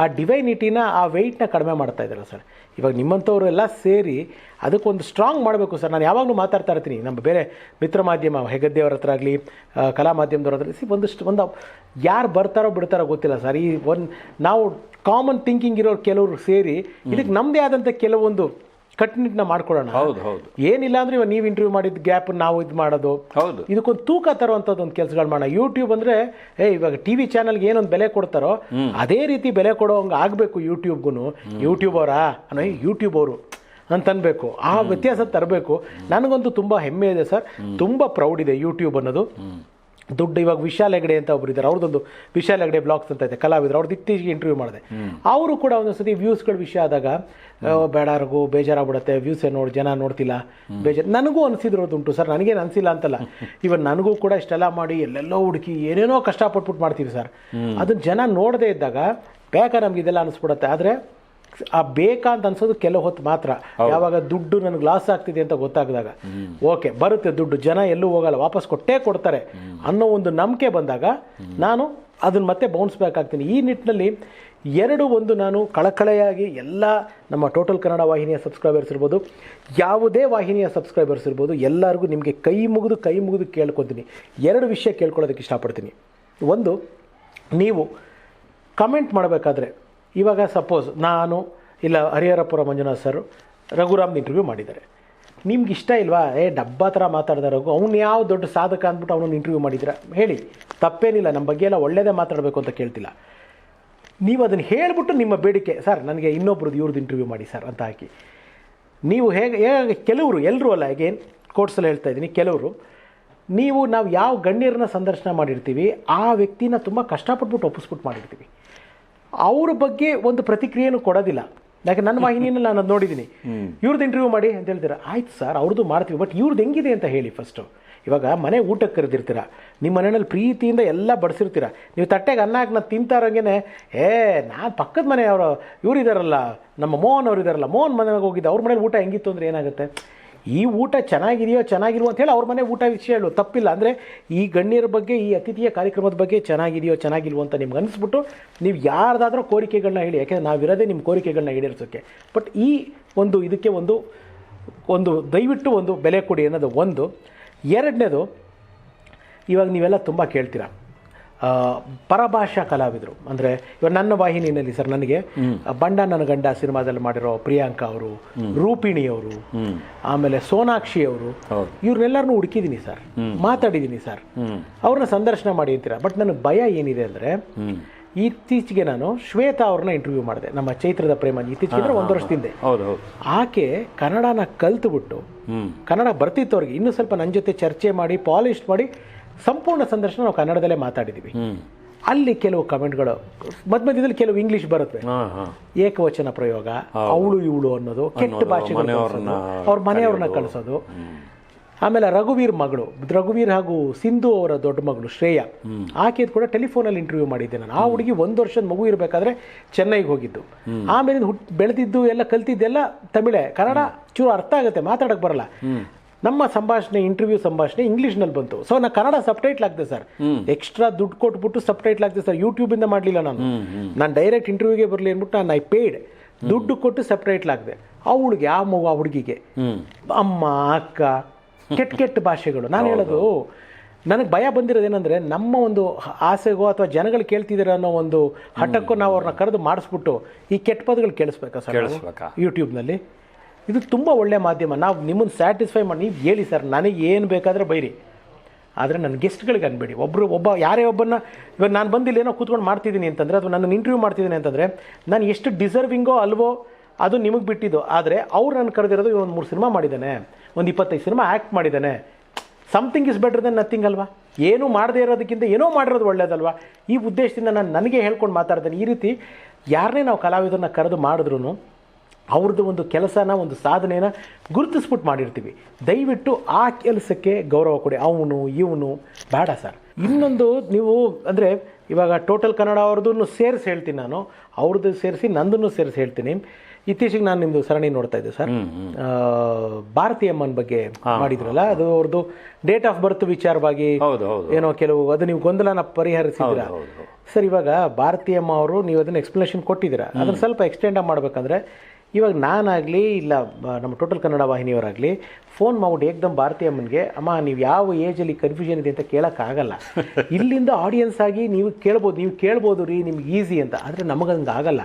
ಆ ಡಿವೈನಿಟಿನ ಆ ವೆಯ್ಟ್ನ ಕಡಿಮೆ ಮಾಡ್ತಾ ಇದ್ದಾರೆ ಸರ್. ಇವಾಗ ನಿಮ್ಮಂಥವ್ರು ಎಲ್ಲ ಸೇರಿ ಅದಕ್ಕೊಂದು ಸ್ಟ್ರಾಂಗ್ ಮಾಡಬೇಕು ಸರ್. ನಾನು ಯಾವಾಗಲೂ ಮಾತಾಡ್ತಾ ಇರ್ತೀನಿ. ನಮ್ಮ ಬೇರೆ ಮಿತ್ರ ಮಾಧ್ಯಮ ಹೆಗದ್ದೆಯವ್ರ ಹತ್ರ ಆಗಲಿ ಕಲಾ ಮಾಧ್ಯಮದವ್ರ ಹತ್ರ ಸಿ ಒಂದಷ್ಟು ಒಂದು ಯಾರು ಬರ್ತಾರೋ ಬಿಡ್ತಾರೋ ಗೊತ್ತಿಲ್ಲ ಸರ್. ಈ ಒಂದು ನಾವು ಕಾಮನ್ ಥಿಂಕಿಂಗ್ ಇರೋರು ಕೆಲವರು ಸೇರಿ ಇದಕ್ಕೆ ನಮ್ಮದೇ ಆದಂಥ ಕೆಲವೊಂದು ಕಟ್ಟುನಿಟ್ಟನ್ನ ಮಾಡ್ಕೊಳ್ಳೋಣ. ಹೌದು ಹೌದು. ಏನಿಲ್ಲ ಅಂದ್ರೆ ಇವಾಗ ನೀವು ಇಂಟರ್ವ್ಯೂ ಮಾಡಿದ ಗ್ಯಾಪ್ ನಾವು ಇದು ಮಾಡೋದು. ಹೌದು. ಇದಕ್ಕೊಂದು ತೂಕ ತರುವಂಥದ್ದು ಒಂದು ಕೆಲಸಗಳು ಮಾಡೋಣ. ಯೂಟ್ಯೂಬ್ ಅಂದ್ರೆ ಏ ಇವಾಗ ಟಿ ವಿ ಚಾನಲ್ಗೆ ಏನೊಂದು ಬೆಲೆ ಕೊಡ್ತಾರೋ ಅದೇ ರೀತಿ ಬೆಲೆ ಕೊಡೋ ಹಂಗೆ ಆಗಬೇಕು ಯೂಟ್ಯೂಬ್ಗೂ ಯೂಟ್ಯೂಬ್ ಅವರಾ? ಅನ್ನೋ ಯೂಟ್ಯೂಬ್ ಅವರು ಅಂತ ಅನ್ಬೇಕು ಆ ವ್ಯತ್ಯಾಸ ತರಬೇಕು. ನನಗಂತೂ ತುಂಬ ಹೆಮ್ಮೆ ಇದೆ ಸರ್. ತುಂಬ ಪ್ರೌಡ್ ಇದೆ ಯೂಟ್ಯೂಬ್ ಅನ್ನೋದು. ದುಡ್ಡು ಇವಾಗ ವಿಶಾಲ್ ಹೆಗಡೆ ಅಂತ ಒಬ್ರು ಇದ್ದಾರೆ. ಅವ್ರದ್ದೊಂದು ವಿಶಾಲ್ ಹೆಗಡೆ ಬ್ಲಾಗ್ಸ್ ಅಂತ ಇದೆ ಕಲಾವಿದ್ರು. ಅವ್ರದ್ದು ಇತ್ತೀಚೆಗೆ ಇಂಟರ್ವ್ಯೂ ಮಾಡಿದೆ. ಅವರು ಕೂಡ ಒಂದೊಂದ್ಸತಿ ವ್ಯೂಸ್ಗಳ ವಿಷಯ ಆದಾಗ ಆ, ಬೇಡ ಅವ್ರಿಗೂ ಬೇಜಾರಾಗ್ಬಿಡುತ್ತೆ. ವ್ಯೂಸ್ ನೋಡಿ ಜನ ನೋಡ್ತಿಲ್ಲ. ಬೇಜಾರು ನನಗೂ ಅನಿಸಿದ್ರೋದುಂಟು ಸರ್ ನನಗೇನು ಅನಿಸಿಲ್ಲ ಅಂತಲ್ಲ. ಇವನ್ ನನಗೂ ಕೂಡ ಇಷ್ಟೆಲ್ಲ ಮಾಡಿ ಎಲ್ಲೆಲ್ಲೋ ಹುಡುಕಿ ಏನೇನೋ ಕಷ್ಟಪಟ್ಬಿಟ್ಟು ಮಾಡ್ತೀವಿ ಸರ್. ಅದನ್ನ ಜನ ನೋಡದೇ ಇದ್ದಾಗ ಬೇಕಾ ನಮ್ಗೆ ಇದೆಲ್ಲ ಅನಿಸ್ಬಿಡತ್ತೆ. ಆದರೆ ಆ ಬೇಕಾ ಅಂತ ಅನ್ಸೋದು ಕೆಲವು ಹೊತ್ತು ಮಾತ್ರ. ಯಾವಾಗ ದುಡ್ಡು ನನಗೆ ಲಾಸ್ ಆಗ್ತಿದೆ ಅಂತ ಗೊತ್ತಾಗದಾಗ. ಓಕೆ ಬರುತ್ತೆ ದುಡ್ಡು ಜನ ಎಲ್ಲೂ ಹೋಗಲ್ಲ ವಾಪಸ್ ಕೊಟ್ಟೇ ಕೊಡ್ತಾರೆ ಅನ್ನೋ ಒಂದು ನಂಬಿಕೆ ಬಂದಾಗ ನಾನು ಅದನ್ನ ಮತ್ತೆ ಬೌನ್ಸ್ ಬ್ಯಾಕ್ ಆಗ್ತೀನಿ. ಈ ನಿಟ್ಟಿನಲ್ಲಿ ಎರಡು ಒಂದು ನಾನು ಕಳಕಳೆಯಾಗಿ ಎಲ್ಲ ನಮ್ಮ ಟೋಟಲ್ ಕನ್ನಡ ವಾಹಿನಿಯ ಸಬ್ಸ್ಕ್ರೈಬರ್ಸ್ ಇರ್ಬೋದು ಯಾವುದೇ ವಾಹಿನಿಯ ಸಬ್ಸ್ಕ್ರೈಬರ್ಸ್ ಇರ್ಬೋದು ಎಲ್ಲರಿಗೂ ನಿಮಗೆ ಕೈ ಮುಗಿದು ಕೈ ಮುಗಿದು ಕೇಳ್ಕೊತೀನಿ. ಎರಡು ವಿಷಯ ಕೇಳ್ಕೊಳ್ಳೋದಕ್ಕೆ ಇಷ್ಟಪಡ್ತೀನಿ. ಒಂದು ನೀವು ಕಮೆಂಟ್ ಮಾಡಬೇಕಾದ್ರೆ ಇವಾಗ ಸಪೋಸ್ ನಾನು ಇಲ್ಲ ಹರಿಹರಪುರ ಮಂಜುನಾಥ್ ಸರ್ ರಘುರಾಮ್ನ ಇಂಟರ್ವ್ಯೂ ಮಾಡಿದ್ದಾರೆ. ನಿಮ್ಗೆ ಇಷ್ಟ ಇಲ್ವಾ? ಏ, ಡಬ್ಬ ಥರ ಮಾತಾಡ್ದ ರಘು. ಅವ್ನು ಯಾವ ದೊಡ್ಡ ಸಾಧಕ ಅಂದ್ಬಿಟ್ಟು ಅವನನ್ನು ಇಂಟರ್ವ್ಯೂ ಮಾಡಿದ್ರೆ? ಹೇಳಿ. ತಪ್ಪೇನಿಲ್ಲ ನಮ್ಮ ಬಗ್ಗೆ ಎಲ್ಲ ಒಳ್ಳೆಯದೇ ಮಾತಾಡಬೇಕು ಅಂತ ಕೇಳ್ತಿಲ್ಲ. ನೀವು ಅದನ್ನು ಹೇಳಿಬಿಟ್ಟು ನಿಮ್ಮ ಬೇಡಿಕೆ, ಸರ್, ನನಗೆ ಇನ್ನೊಬ್ರದ್ದು ಇವ್ರದ್ದು ಇಂಟರ್ವ್ಯೂ ಮಾಡಿ, ಸರ್, ಅಂತ ಹಾಕಿ. ನೀವು ಹೇಗೆ ಹೇಗೆ, ಕೆಲವರು ಎಲ್ಲರೂ ಅಲ್ಲ ಅಗೇನ್ ಕೋರ್ಟ್ಸಲ್ಲಿ ಹೇಳ್ತಾ ಇದ್ದೀನಿ, ಕೆಲವರು. ನೀವು ನಾವು ಯಾವ ಗಣ್ಯರನ್ನ ಸಂದರ್ಶನ ಮಾಡಿರ್ತೀವಿ, ಆ ವ್ಯಕ್ತಿನ ತುಂಬ ಕಷ್ಟಪಟ್ಬಿಟ್ಟು ಒಪ್ಪಿಸ್ಬಿಟ್ಟು ಮಾಡಿರ್ತೀವಿ. ಅವ್ರ ಬಗ್ಗೆ ಒಂದು ಪ್ರತಿಕ್ರಿಯೆನೂ ಕೊಡೋದಿಲ್ಲ. ಯಾಕೆ ನನ್ನ ವಾಹಿನಿಯಲ್ಲಿ ನಾನು ಅದು ನೋಡಿದ್ದೀನಿ. ಇವ್ರದ್ದು ಇಂಟರ್ವ್ಯೂ ಮಾಡಿ ಅಂತ ಹೇಳ್ತೀರಾ? ಆಯ್ತು ಸರ್ ಅವ್ರದ್ದು ಮಾಡ್ತೀವಿ. ಬಟ್ ಇವ್ರದ್ದು ಹೆಂಗಿದೆ ಅಂತ ಹೇಳಿ ಫಸ್ಟು ಇವಾಗ ಮನೆ ಊಟಕ್ಕೆ ಕರೆದಿರ್ತೀರ. ನಿಮ್ಮ ಮನೆಯಲ್ಲಿ ಪ್ರೀತಿಯಿಂದ ಎಲ್ಲ ಬಡಿಸಿರ್ತೀರ. ನೀವು ತಟ್ಟೆಗೆ ಅನ್ನ ಹಾಕಿ ನಾನು ತಿಂತಾ ಇರೋಂಗೆ ಏ ನಾನು ಪಕ್ಕದ ಮನೆಯವರು ಇವ್ರು ಇದ್ದಾರಲ್ಲ ನಮ್ಮ ಮೋಹನ್ ಅವ್ರು ಇದಾರಲ್ಲ ಮೋಹನ್ ಮನೆಗೆ ಹೋಗಿದ್ದೆ ಅವ್ರ ಮನೇಲಿ ಊಟ ಹೆಂಗಿತ್ತು ಅಂದರೆ ಏನಾಗುತ್ತೆ? ಈ ಊಟ ಚೆನ್ನಾಗಿದೆಯೋ ಚೆನ್ನಾಗಿಲ್ವೋ ಅಂತ ಹೇಳಿ ಅವ್ರ ಮನೆ ಊಟ ವಿಷಯ ಹೇಳು, ತಪ್ಪಿಲ್ಲ. ಅಂದರೆ ಈ ಗಣ್ಯರ ಬಗ್ಗೆ, ಈ ಅತಿಥಿಯ ಕಾರ್ಯಕ್ರಮದ ಬಗ್ಗೆ ಚೆನ್ನಾಗಿದೆಯೋ ಚೆನ್ನಾಗಿಲ್ವೋ ಅಂತ ನಿಮ್ಗೆ ಅನಿಸ್ಬಿಟ್ಟು ನೀವು ಯಾರ್ದಾದ್ರೂ ಕೋರಿಕೆಗಳನ್ನ ಹೇಳಿ, ಯಾಕೆಂದರೆ ನಾವಿರೋದೇ ನಿಮ್ಮ ಕೋರಿಕೆಗಳನ್ನ ಈಡೇರಿಸೋಕ್ಕೆ ಬಟ್ ಈ ಒಂದು ಇದಕ್ಕೆ ಒಂದು ಒಂದು ದಯವಿಟ್ಟು ಒಂದು ಬೆಲೆ ಕೊಡಿ ಅನ್ನೋದು ಒಂದು. ಎರಡನೇದು, ಇವಾಗ ನೀವೆಲ್ಲ ತುಂಬ ಕೇಳ್ತೀರಾ. ಪರಭಾಷಾ ಕಲಾವಿದರು. ಅಂದರೆ ಇವಾಗ ನನ್ನ ವಾಹಿನಿಯಲ್ಲಿ ಸರ್ ನನಗೆ ಬಂಡ ನನ್ನ ಗಂಡ ಸಿನಿಮಾದಲ್ಲಿ ಮಾಡಿರೋ ಪ್ರಿಯಾಂಕಾ ಅವರು ರೂಪಿಣಿ ಅವರು ಆಮೇಲೆ ಸೋನಾಕ್ಷಿ ಅವರು. ಇವ್ರನ್ನೆಲ್ಲರನ್ನೂ ಹುಡುಕಿದ್ದೀನಿ ಸರ್. ಮಾತಾಡಿದ್ದೀನಿ ಸರ್. ಅವ್ರನ್ನ ಸಂದರ್ಶನ ಮಾಡಿ ಅಂತೀರ? ಬಟ್ ನನಗೆ ಭಯ ಏನಿದೆ ಅಂದರೆ ಇತ್ತೀಚೆಗೆ ನಾನು ಶ್ವೇತಾ ಅವ್ರನ್ನ ಇಂಟರ್ವ್ಯೂ ಮಾಡಿದೆ. ನಮ್ಮ ಚೈತ್ರದ ಪ್ರೇಮ ಇತ್ತೀಚೆಗೆ ಅಂದ್ರೆ ಒಂದು ವರ್ಷದಿಂದ ಹೌದು. ಹೌದು ಆಕೆ ಕನ್ನಡನ ಕಲ್ತು ಬಿಟ್ಟು ಕನ್ನಡ ಬರ್ತಿತ್ತು ಅವ್ರಿಗೆ. ಇನ್ನೂ ಸ್ವಲ್ಪ ನನ್ನ ಜೊತೆ ಚರ್ಚೆ ಮಾಡಿ ಪಾಲಿಶ್ ಮಾಡಿ ಸಂಪೂರ್ಣ ಸಂದರ್ಶನ ನಾವು ಕನ್ನಡದಲ್ಲೇ ಮಾತಾಡಿದ್ದೀವಿ ಅಲ್ಲಿ ಕೆಲವು ಕಮೆಂಟ್ಗಳು ಮಧ್ಯ ಮಧ್ಯದಲ್ಲಿ ಕೆಲವು ಇಂಗ್ಲಿಷ್ ಹಾಂ ಏಕವಚನ ಪ್ರಯೋಗ ಅವಳು ಇವಳು ಅನ್ನೋದು ಕೆಟ್ಟ ಭಾಷೆ ಅವ್ರ ಮನೆಯವ್ರನ್ನ ಕಳಿಸೋದು. ಆಮೇಲೆ ರಘುವೀರ್ ಮಗಳು ರಘುವೀರ್ ಹಾಗೂ ಸಿಂಧು ಅವರ ದೊಡ್ಡ ಮಗಳು ಶ್ರೇಯ ಆಕೆದು ಕೂಡ ಟೆಲಿಫೋನಲ್ಲಿ ಇಂಟರ್ವ್ಯೂ ಮಾಡಿದ್ದೆ ನಾನು. ಆ ಹುಡುಗಿ ಒಂದು ವರ್ಷದ ಮಗು ಇರಬೇಕಾದ್ರೆ ಚೆನ್ನೈಗೆ ಹೋಗಿದ್ದು. ಆಮೇಲೆ ಹುಟ್ಟು ಬೆಳೆದಿದ್ದು ಎಲ್ಲ ಕಲ್ತಿದ್ದೆಲ್ಲ ತಮಿಳೆ. ಕನ್ನಡ ಚೂರು ಅರ್ಥ ಆಗುತ್ತೆ ಮಾತಾಡಕ್ಕೆ ಬರಲ್ಲ. ನಮ್ಮ ಸಂಭಾಷಣೆ ಇಂಟರ್ವ್ಯೂ ಸಂಭಾಷಣೆ ಇಂಗ್ಲೀಷ್ನಲ್ಲಿ ಬಂತು. ಸೊ ನಾ ಕನ್ನಡ ಸಬ್ಟೈಟ್ಲ್ ಆಗ್ತದೆ ಸರ್ ಎಕ್ಸ್ಟ್ರಾ ದುಡ್ಡು ಕೊಟ್ಬಿಟ್ಟು ಸಬ್ಟೈಟ್ಲ್ ಆಗ್ತದೆ ಸರ್ ಯೂಟ್ಯೂಬಿಂದ ಮಾಡಲಿಲ್ಲ ನಾನು. ನಾನು ಡೈರೆಕ್ಟ್ ಇಂಟರ್ವ್ಯೂಗೆ ಬರಲಿ ಅಂದ್ಬಿಟ್ಟು ನಾನು ಐ ಪೇಯ್ಡ್ ದುಡ್ಡು ಕೊಟ್ಟು ಸಬ್ಟೈಟ್ಲ್ ಆಗಿದೆ ಅವಳಿಗೆ ಆ ಮಗು ಆ ಹುಡುಗಿಗೆ. ಅಮ್ಮ ಅಕ್ಕ ಕೆಟ್ಟ ಕೆಟ್ಟ ಭಾಷೆಗಳು. ನಾನು ಹೇಳೋದು ನನಗೆ ಭಯ ಬಂದಿರೋದೇನೆಂದರೆ ನಮ್ಮ ಒಂದು ಆಸೆಗೋ ಅಥವಾ ಜನಗಳು ಕೇಳ್ತಿದ್ದೀರಾ ಅನ್ನೋ ಒಂದು ಹಠಕ್ಕೋ ನಾವು ಅವ್ರನ್ನ ಕರೆದು ಮಾಡಿಸ್ಬಿಟ್ಟು ಈ ಕೆಟ್ಟ ಪದಗಳು ಕೇಳಿಸ್ಬೇಕಾ ಸರ್? ಯೂಟ್ಯೂಬ್ನಲ್ಲಿ ಇದು ತುಂಬ ಒಳ್ಳೆಯ ಮಾಧ್ಯಮ. ನಾವು ನಿಮ್ಮನ್ನು ಸ್ಯಾಟಿಸ್ಫೈ ಮಾಡಿ, ನೀವು ಹೇಳಿ ಸರ್, ನನಗೆ ಏನು ಬೇಕಾದರೆ ಬೈರಿ. ಆದರೆ ನನ್ನ ಗೆಸ್ಟ್ಗಳಿಗೆ ಅನ್ಬೇಡಿ. ಒಬ್ಬರು ಒಬ್ಬ, ಯಾರೇ ಒಬ್ಬನ ಇವಾಗ ನಾನು ಬಂದಿಲ್ಲ, ಏನೋ ಕೂತ್ಕೊಂಡು ಮಾಡ್ತಿದ್ದೀನಿ ಅಂತಂದರೆ, ಅಥವಾ ನನ್ನ ಇಂಟರ್ವ್ಯೂ ಮಾಡ್ತಿದ್ದೀನಿ ಅಂತಂದರೆ, ನಾನು ಎಷ್ಟು ಡಿಸರ್ವಿಂಗೋ ಅಲ್ವೋ, ಅದು ನಿಮಗೆ ಬಿಟ್ಟಿದ್ದು. ಆದರೆ ಅವ್ರು ನಾನು ಕರೆದಿರೋದು ಒಂದು ಮೂರು ಸಿನಿಮಾ ಮಾಡಿದ್ದಾನೆ, ಒಂದು ಇಪ್ಪತ್ತೈದು ಸಿನಿಮಾ ಆ್ಯಕ್ಟ್ ಮಾಡಿದ್ದಾನೆ. Something is better than nothing ಅಲ್ವಾ? ಏನೂ ಮಾಡದೇ ಇರೋದಕ್ಕಿಂತ ಏನೋ ಮಾಡಿರೋದು ಒಳ್ಳೇದಲ್ವಾ? ಈ ಉದ್ದೇಶದಿಂದ ನಾನು ನನಗೆ ಹೇಳ್ಕೊಂಡು ಮಾತಾಡ್ತೇನೆ. ಈ ರೀತಿ ಯಾರನ್ನೇ ನಾವು ಕಲಾವಿದರನ್ನ ಕರೆದು ಮಾಡಿದ್ರು ಅವ್ರದ್ದು ಒಂದು ಕೆಲಸನ ಒಂದು ಸಾಧನೆನ ಗುರುತಿಸ್ಬಿಟ್ಟು ಮಾಡಿರ್ತೀವಿ. ದಯವಿಟ್ಟು ಆ ಕೆಲಸಕ್ಕೆ ಗೌರವ ಕೊಡಿ. ಅವನು ಇವನು ಬೇಡ ಸರ್. ಇನ್ನೊಂದು ನೀವು ಅಂದರೆ ಇವಾಗ ಟೋಟಲ್ ಕನ್ನಡ ಅವ್ರದ್ದು ಸೇರಿಸಿ ಹೇಳ್ತೀನಿ ನಾನು. ಅವ್ರದ್ದು ಸೇರಿಸಿ ನಂದನ್ನು ಸೇರಿಸಿ ಹೇಳ್ತೀನಿ. ಇತ್ತೀಚೆಗೆ ನಾನು ನಿಮ್ಮದು ಸರಣಿ ನೋಡ್ತಾ ಇದ್ದೆ ಸರ್. ಆ, ಭಾರತಿ ಅಮ್ಮನ ಬಗ್ಗೆ ಮಾಡಿದ್ರಲ್ಲ ಅದು ಅವ್ರದ್ದು ಡೇಟ್ ಆಫ್ ಬರ್ತ್ ವಿಚಾರವಾಗಿ ಏನೋ ಕೆಲವು ಅದು ನೀವು ಗೊಂದಲನ ಪರಿಹರಿಸಿದ್ರ ಸರ್ ಇವಾಗ ಭಾರತೀಯಮ್ಮ ಅವರು ನೀವು ಅದನ್ನು ಎಕ್ಸ್ಪ್ಲನೇಷನ್ ಕೊಟ್ಟಿದ್ದೀರಾ? ಅದನ್ನು ಸ್ವಲ್ಪ ಎಕ್ಸ್ಟೆಂಡ್ ಮಾಡಬೇಕಂದ್ರೆ ಇವಾಗ ನಾನಾಗಲಿ ಇಲ್ಲ ನಮ್ಮ ಟೋಟಲ್ ಕನ್ನಡ ವಾಹಿನಿಯವರಾಗಲಿ ಫೋನ್ ಮಾಡ್ಬಿಟ್ಟು ಏಕ್ದಮ್ ಭಾರತೀಯಮ್ಮನಿಗೆ ಅಮ್ಮ ನೀವು ಯಾವ ಏಜಲ್ಲಿ ಕನ್ಫ್ಯೂಷನ್ ಇದೆ ಅಂತ ಕೇಳೋಕ್ಕಾಗಲ್ಲ. ಇಲ್ಲಿಂದ ಆಡಿಯನ್ಸ್ ಆಗಿ ನೀವು ಕೇಳ್ಬೋದು ನೀವು ಕೇಳ್ಬೋದು ರೀ ನಿಮ್ಗೆ ಈಸಿ ಅಂತ. ಆದರೆ ನಮಗಂಗೆ ಆಗಲ್ಲ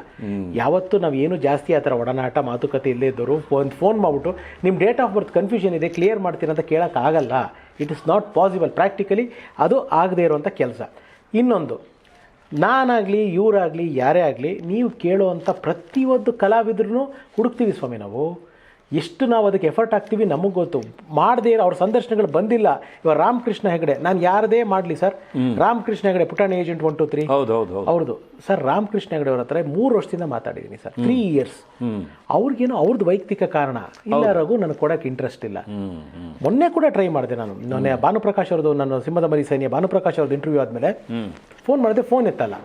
ಯಾವತ್ತೂ ನಾವು ಏನು ಜಾಸ್ತಿ ಆ ಥರ ಒಡನಾಟ ಮಾತುಕತೆ ಇಲ್ಲೇ ಇದ್ದವರು ಫೋನ್ ಫೋನ್ ಮಾಡಿಬಿಟ್ಟು ನಿಮ್ಮ ಡೇಟ್ ಆಫ್ ಬರ್ತ್ ಕನ್ಫ್ಯೂಷನ್ ಇದೆ ಕ್ಲಿಯರ್ ಮಾಡ್ತೀರಾ ಅಂತ ಕೇಳೋಕ್ಕಾಗಲ್ಲ. It is not possible practically ಅದು ಆಗದೇ ಇರುವಂಥ ಕೆಲಸ. ಇನ್ನೊಂದು ನಾನಾಗಲಿ ಇವರಾಗಲಿ ಯಾರೇ ಆಗಲಿ ನೀವು ಕೇಳುವಂಥ ಪ್ರತಿಯೊಂದು ಕಲಾವಿದ್ರೂ ಹುಡುಕ್ತೀವಿ ಸ್ವಾಮಿ ನಾವು. ಎಷ್ಟು ನಾವು ಅದಕ್ಕೆ ಎಫರ್ಟ್ ಹಾಕ್ತೀವಿ ನಮಗೆ ಗೊತ್ತು. ಮಾಡದೇ ಅವ್ರ ಸಂದರ್ಶನಗಳು ಬಂದಿಲ್ಲ. ಇವಾಗ ರಾಮಕೃಷ್ಣ ಹೆಗಡೆ ನಾನು ಯಾರದೇ ಮಾಡಲಿ sir. Ramakrishna Hegde Putani agent one two three ಹೌದು ಹೌದು ಹೌದು. ಅವ್ರದ್ದು ಸರ್ ರಾಮಕೃಷ್ಣ ಹೆಗಡೆ ಅವ್ರ ಹತ್ರ ಮೂರು ವರ್ಷದಿಂದ ಮಾತಾಡಿದ್ದೀನಿ ಸರ್. ತ್ರೀ ಇಯರ್ಸ್ ಅವ್ರಿಗೇನು ಅವ್ರದ್ದು ವೈಯಕ್ತಿಕ ಕಾರಣ. ಇಲ್ಲ ರಘು ನನಗೆ ಕೊಡೋಕೆ ಇಂಟ್ರೆಸ್ಟ್ ಇಲ್ಲ. ಮೊನ್ನೆ ಕೂಡ ಟ್ರೈ ಮಾಡಿದೆ ನಾನು. ಮೊನ್ನೆ ಭಾನುಪ್ರಕಾಶ್ ಅವ್ರದ್ದು ನನ್ನ ಸಿಂಹದ ಮರಿ ಸೈನ್ಯ ಭಾನುಪ್ರಕಾಶ್ ಅವ್ರದ್ದು ಇಂಟರ್ವ್ಯೂ ಆದಮೇಲೆ ಫೋನ್ ಮಾಡಿದೆ ಫೋನ್ ಎತ್ತಲ್ಲ.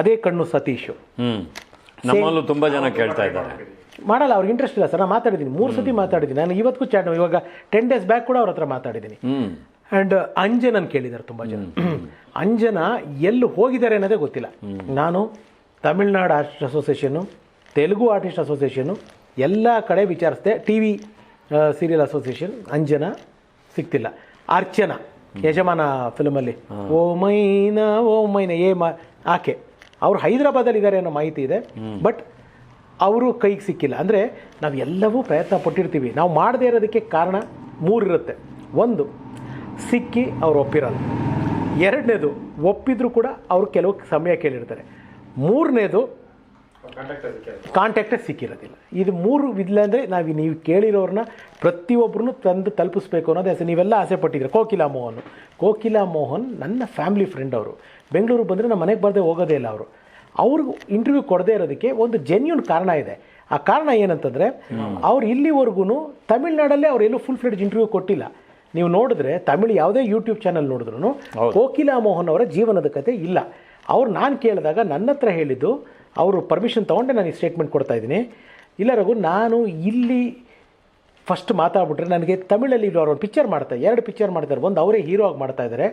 ಅದೇ ಕಣ್ಣು ಸತೀಶು. ನಮ್ಮಲ್ಲೂ ತುಂಬಾ ಜನ ಕೇಳ್ತಾ ಇದ್ದಾರೆ. ಮಾಡಲ್ಲ ಅವ್ರಿಗೆ ಇಂಟ್ರೆಸ್ಟ್ ಇಲ್ಲ ಸರ್. ನಾನು ಮಾತಾಡಿದ್ದೀನಿ. ಮೂರು ಸತಿ ಮಾತಾಡಿದ್ದೀನಿ. ನಾನು ಇವತ್ತಿಗೂ ಚಾಟ್ ಇವಾಗ ಟೆನ್ ಡೇಸ್ ಬ್ಯಾಕ್ ಕೂಡ ಅವ್ರ ಹತ್ರ ಮಾತಾಡಿದ್ದೀನಿ. ಆ್ಯಂಡ್ ಅಂಜನನ್ ಕೇಳಿದ್ದಾರೆ ತುಂಬ ಜನ. ಅಂಜನ ಎಲ್ಲಿ ಹೋಗಿದ್ದಾರೆ ಅನ್ನೋದೇ ಗೊತ್ತಿಲ್ಲ. ನಾನು Tamil Nadu artist association Telugu artist association ಎಲ್ಲ ಕಡೆ ವಿಚಾರಿಸಿದೆ T V serial association Anjana ಸಿಗ್ತಿಲ್ಲ. ಅರ್ಚನಾ ಯಜಮಾನ ಫಿಲ್ಮಲ್ಲಿ ಓ ಮೈನ ಓ ಮೈನ ಏ ಮಾ ಆಕೆ. ಅವ್ರು ಹೈದರಾಬಾದಲ್ಲಿ ಇದ್ದಾರೆ ಅನ್ನೋ ಮಾಹಿತಿ ಇದೆ. ಬಟ್ ಅವರು ಕೈಗೆ ಸಿಕ್ಕಿಲ್ಲ. ಅಂದರೆ ನಾವು ಎಲ್ಲವೂ ಪ್ರಯತ್ನ ಪಟ್ಟಿರ್ತೀವಿ. ನಾವು ಮಾಡದೇ ಇರೋದಕ್ಕೆ ಕಾರಣ ಮೂರಿರುತ್ತೆ. ಒಂದು, ಸಿಕ್ಕಿ ಅವ್ರು ಒಪ್ಪಿರಲ್ಲ. ಎರಡನೇದು, ಒಪ್ಪಿದ್ರು ಕೂಡ ಅವರು ಕೆಲವು ಸಮಯ ಕೇಳಿರ್ತಾರೆ. ಮೂರನೇದು, ಕಾಂಟ್ಯಾಕ್ಟೇ ಸಿಕ್ಕಿರೋದಿಲ್ಲ. ಇದು ಮೂರು ಇಲ್ಲ ಅಂದರೆ ನಾವು ನೀವು ಕೇಳಿರೋರನ್ನ ಪ್ರತಿಯೊಬ್ಬರನ್ನು ತಂದು ತಲುಪಿಸ್ಬೇಕು ಅನ್ನೋದು ಆಸೆ. ನೀವೆಲ್ಲ ಆಸೆ ಪಟ್ಟಿದ್ದೀರಿ. ಕೋಕಿಲಾ ಮೋಹನ್. ಕೋಕಿಲಾ ಮೋಹನ್ ನನ್ನ ಫ್ಯಾಮಿಲಿ ಫ್ರೆಂಡ್ ಅವರು. ಬೆಂಗಳೂರು ಬಂದರೆ ನಮ್ಮ ಮನೆಗೆ ಬರದೆ ಹೋಗೋದೇ ಇಲ್ಲ ಅವರು. ಅವ್ರಿಗೆ ಇಂಟರ್ವ್ಯೂ ಕೊಡದೇ ಇರೋದಕ್ಕೆ ಒಂದು ಜೆನ್ಯೂನ್ ಕಾರಣ ಇದೆ. ಆ ಕಾರಣ ಏನಂತಂದರೆ ಅವ್ರು ಇಲ್ಲಿವರೆಗೂ ತಮಿಳ್ನಾಡಲ್ಲೇ ಅವ್ರು ಎಲ್ಲೂ ಫುಲ್ ಫ್ಲೆಡ್ಜ್ ಇಂಟರ್ವ್ಯೂ ಕೊಟ್ಟಿಲ್ಲ. ನೀವು ನೋಡಿದ್ರೆ ತಮಿಳು ಯಾವುದೇ ಯೂಟ್ಯೂಬ್ ಚಾನಲ್ ನೋಡಿದ್ರು ಕೋಕಿಲಾ ಮೋಹನ್ ಅವರ ಜೀವನದ ಕತೆ ಇಲ್ಲ. ಅವ್ರು ನಾನು ಕೇಳಿದಾಗ ನನ್ನ ಹತ್ರ ಹೇಳಿದ್ದು ಅವರು ಪರ್ಮಿಷನ್ ತೊಗೊಂಡೆ ನಾನು ಈ ಸ್ಟೇಟ್ಮೆಂಟ್ ಕೊಡ್ತಾ ಇದ್ದೀನಿ. ಇಲ್ಲ ರಘು ನಾನು ಇಲ್ಲಿ ಫಸ್ಟ್ ಮಾತಾಡ್ಬಿಟ್ರೆ ನನಗೆ ತಮಿಳಲ್ಲಿ ಅವ್ರ ಒಂದು ಪಿಕ್ಚರ್ ಮಾಡ್ತಾರೆ ಎರಡು ಪಿಕ್ಚರ್ ಮಾಡ್ತಾರೆ. ಒಂದು ಅವರೇ ಹೀರೋ ಆಗಿ ಮಾಡ್ತಾ ಇದ್ದಾರೆ.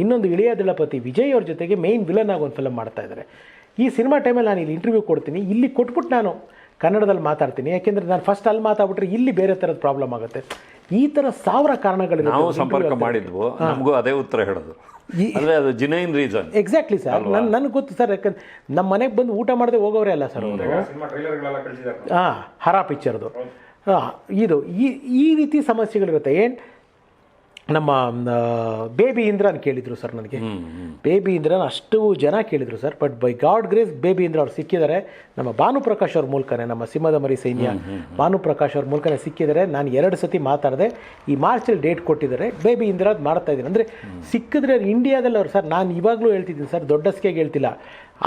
ಇನ್ನೊಂದು ಇಳಿಯ ದಳಪತಿ ವಿಜಯ್ ಅವ್ರ ಜೊತೆಗೆ ಮೇಯ್ನ್ ವಿಲನ್ ಆಗಿ ಒಂದು ಫಿಲಮ್ ಮಾಡ್ತಾ ಇದ್ದಾರೆ. ಈ ಸಿನಿಮಾ ಟೈಮಲ್ಲಿ ನಾನು ಇಲ್ಲಿ ಇಂಟರ್ವ್ಯೂ ಕೊಡ್ತೀನಿ. ಇಲ್ಲಿ ಕೊಟ್ಬಿಟ್ಟು ನಾನು ಕನ್ನಡದಲ್ಲಿ ಮಾತಾಡ್ತೀನಿ. ಯಾಕೆಂದರೆ ನಾನು ಫಸ್ಟ್ ಅಲ್ಲಿ ಮಾತಾಡ್ಬಿಟ್ರೆ ಇಲ್ಲಿ ಬೇರೆ ಥರದ ಪ್ರಾಬ್ಲಮ್ ಆಗುತ್ತೆ. ಈ ಥರ ಸಾವಿರ ಕಾರಣಗಳು ನಾವು ಸಂಪರ್ಕ ಮಾಡಿದ್ವು. ನಮಗೂ ಅದೇ ಉತ್ತರ ಹೇಳೋದು. ಅಂದರೆ ಅದು ಜಿನೈನ್ ರೀಸನ್ ಎಕ್ಸಾಕ್ಟ್ಲಿ ಸರ್ ನನ್ ನನಗೆ ಗೊತ್ತು ಸರ್ ಯಾಕಂದ್ರೆ ನಮ್ಮ ಮನೆಗೆ ಬಂದು ಊಟ ಮಾಡದೆ ಹೋಗೋರೇ ಅಲ್ಲ ಸರ್ ಹಾಂ ಹರಾ ಪಿಕ್ಚರ್ದು ಹಾಂ ಇದು ಈ ಈ ರೀತಿ ಸಮಸ್ಯೆಗಳಿರುತ್ತೆ. ಏನು? ನಮ್ಮ ಬೇಬಿ ಇಂದ್ರನ್ ಕೇಳಿದರು ಸರ್ ನನಗೆ. ಬೇಬಿ ಇಂದ್ರನ್ ಅಷ್ಟು ಜನ ಕೇಳಿದರು sir but by God grace baby Indra ಅವ್ರು ಸಿಕ್ಕಿದ್ದಾರೆ. ನಮ್ಮ ಭಾನುಪ್ರಕಾಶ್ ಅವ್ರ ಮೂಲಕನೇ ನಮ್ಮ ಸಿಂಹದ ಮರಿ ಸೈನ್ಯ ಭಾನುಪ್ರಕಾಶ್ ಅವ್ರ ಮೂಲಕನೇ ಸಿಕ್ಕಿದರೆ ನಾನು ಎರಡು ಸತಿ ಮಾತಾಡಿದೆ. ಈ ಮಾರ್ಚಲ್ಲಿ ಡೇಟ್ ಕೊಟ್ಟಿದ್ದಾರೆ. ಬೇಬಿ ಇಂದ್ರ ಮಾಡ್ತಾ ಇದ್ದೀನಿ. ಅಂದರೆ ಸಿಕ್ಕಿದ್ರೆ ಇಂಡಿಯಾದಲ್ಲಿ ಅವ್ರು ಸರ್ ನಾನು ಇವಾಗಲೂ ಹೇಳ್ತಿದ್ದೀನಿ ಸರ್ ದೊಡ್ಡ ಸ್ಕೇಗೆ ಹೇಳ್ತಿಲ್ಲ.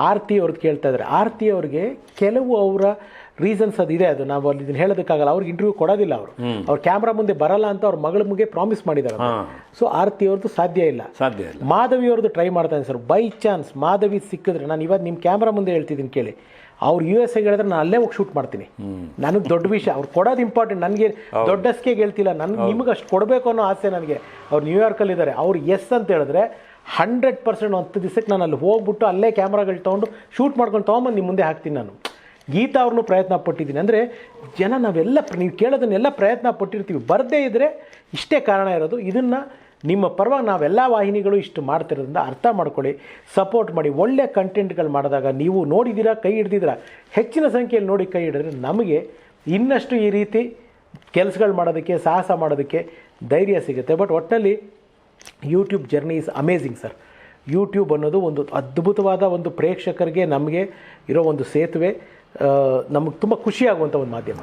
ಆರ್ತಿ ಅವ್ರದ್ದು ಕೇಳ್ತಾ ಇದ್ದಾರೆ. ಆರ್ತಿ ಅವ್ರಿಗೆ ಕೆಲವು ಅವರ ರೀಸನ್ಸ್ ಅದು ಇದೆ ಅದು. ನಾವು ಅಲ್ಲಿ ಇದನ್ನ ಹೇಳೋದಕ್ಕಾಗಲ್ಲ. ಅವ್ರಿಗೆ ಇಂಟರ್ವ್ಯೂ ಕೊಡೋದಿಲ್ಲ ಅವರು. ಅವ್ರ ಕ್ಯಾಮ್ರಾ ಮುಂದೆ ಬರಲ್ಲ ಅಂತ ಅವ್ರ ಮಗಳ ಮುಗೆ ಪ್ರಾಮಿಸ್ ಮಾಡಿದ್ದಾರೆ ಸೊ ಆರತಿ ಅವ್ರದ್ದು ಸಾಧ್ಯ ಇಲ್ಲ. ಸಾಧ್ಯ ಇಲ್ಲ. ಮಾಧವಿ ಅವ್ರದ್ದು ಟ್ರೈ ಮಾಡ್ತಾನೆ ಸರ್. ಬೈ ಚಾನ್ಸ್ ಮಾಧವಿ ಸಿಕ್ಕಿದ್ರೆ ನಾನು ಇವಾಗ ನಿಮ್ಮ ಕ್ಯಾಮ್ರಾ ಮುಂದೆ ಹೇಳ್ತಿದ್ದೀನಿ ಕೇಳಿ. ಅವ್ರು ಯು ಎಸ್ ಎಗೆ ಹೇಳಿದ್ರೆ ನಾನು ಅಲ್ಲೇ ಹೋಗಿ ಶೂಟ್ ಮಾಡ್ತೀನಿ. ನನಗೆ ದೊಡ್ಡ ವಿಷಯ. ಅವ್ರು ಕೊಡೋದು ಇಂಪಾರ್ಟೆಂಟ್ ನನಗೆ ದೊಡ್ಡ ಸ್ಕೇಗೆ ಹೇಳ್ತಿಲ್ಲ. ನನ್ಗೆ ನಿಮ್ಗೆ ಅಷ್ಟು ಕೊಡಬೇಕು ಅನ್ನೋ ಆಸೆ ನನಗೆ. ಅವ್ರು ನ್ಯೂಯಾರ್ಕಲ್ಲಿ ಇದ್ದಾರೆ ಅವ್ರು ಎಸ್ ಅಂತ ಹೇಳಿದ್ರೆ ಹಂಡ್ರೆಡ್ ಪರ್ಸೆಂಟ್ ಹತ್ತು ದಿವಸಕ್ಕೆ ನಾನು ಅಲ್ಲಿ ಹೋಗ್ಬಿಟ್ಟು ಅಲ್ಲೇ ಕ್ಯಾಮ್ರಾಗಳು ತೊಗೊಂಡು ಶೂಟ್ ಮಾಡ್ಕೊಂಡು ತೊಗೊಂಬಂದು ನಿಮ್ಮ ಮುಂದೆ ಹಾಕ್ತೀನಿ ನಾನು. ಗೀತಾ ಅವ್ರನ್ನೂ ಪ್ರಯತ್ನ ಪಟ್ಟಿದ್ದೀನಿ. ಅಂದರೆ ಜನ ನಾವೆಲ್ಲ ನೀವು ಕೇಳೋದನ್ನೆಲ್ಲ ಪ್ರಯತ್ನ ಪಟ್ಟಿರ್ತೀವಿ. ಬರದೇ ಇದ್ದರೆ ಇಷ್ಟೇ ಕಾರಣ ಇರೋದು. ಇದನ್ನು ನಿಮ್ಮ ಪರವಾಗಿ ನಾವೆಲ್ಲ ವಾಹಿನಿಗಳು ಇಷ್ಟು ಮಾಡ್ತಿರೋದ್ರಿಂದ ಅರ್ಥ ಮಾಡ್ಕೊಳ್ಳಿ. ಸಪೋರ್ಟ್ ಮಾಡಿ. ಒಳ್ಳೆಯ ಕಂಟೆಂಟ್ಗಳು ಮಾಡಿದಾಗ ನೀವು ನೋಡಿದ್ದೀರಾ, ಕೈ ಹಿಡ್ದಿದ್ದೀರಾ? ಹೆಚ್ಚಿನ ಸಂಖ್ಯೆಯಲ್ಲಿ ನೋಡಿ ಕೈ ಹಿಡಿದ್ರೆ ನಮಗೆ ಇನ್ನಷ್ಟು ಈ ರೀತಿ ಕೆಲಸಗಳು ಮಾಡೋದಕ್ಕೆ, ಸಾಹಸ ಮಾಡೋದಕ್ಕೆ ಧೈರ್ಯ ಸಿಗುತ್ತೆ. ಬಟ್ ಒಟ್ಟಿನಲ್ಲಿ YouTube journey is amazing sir YouTube ಅನ್ನೋದು ಒಂದು ಅದ್ಭುತವಾದ ಒಂದು ಪ್ರೇಕ್ಷಕರಿಗೆ ನಮಗೆ ಇರೋ ಒಂದು ಸೇತುವೆ. ನಮಗೆ ತುಂಬ ಖುಷಿಯಾಗುವಂಥ ಒಂದು ಮಾಧ್ಯಮ.